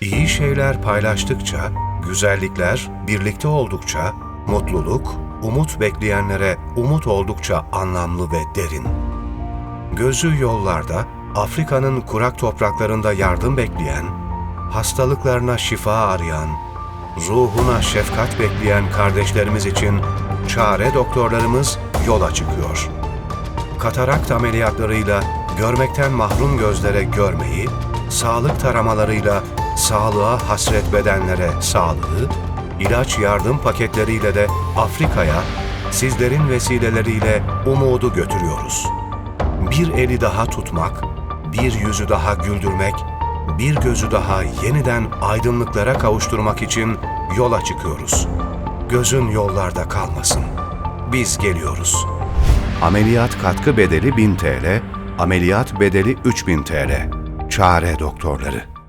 İyi şeyler paylaştıkça, güzellikler birlikte oldukça, mutluluk, umut bekleyenlere umut oldukça anlamlı ve derin. Gözü yollarda, Afrika'nın kurak topraklarında yardım bekleyen, hastalıklarına şifa arayan, ruhuna şefkat bekleyen kardeşlerimiz için çare doktorlarımız yola çıkıyor. Katarakt ameliyatlarıyla görmekten mahrum gözlere görmeyi, sağlık taramalarıyla sağlığa hasret bedenlere sağlığı, ilaç yardım paketleriyle de Afrika'ya sizlerin vesileleriyle umudu götürüyoruz. Bir eli daha tutmak, bir yüzü daha güldürmek, bir gözü daha yeniden aydınlıklara kavuşturmak için yola çıkıyoruz. Gözün yollarda kalmasın. Biz geliyoruz. Ameliyat katkı bedeli 1000 TL, ameliyat bedeli 3000 TL. Çare doktorları.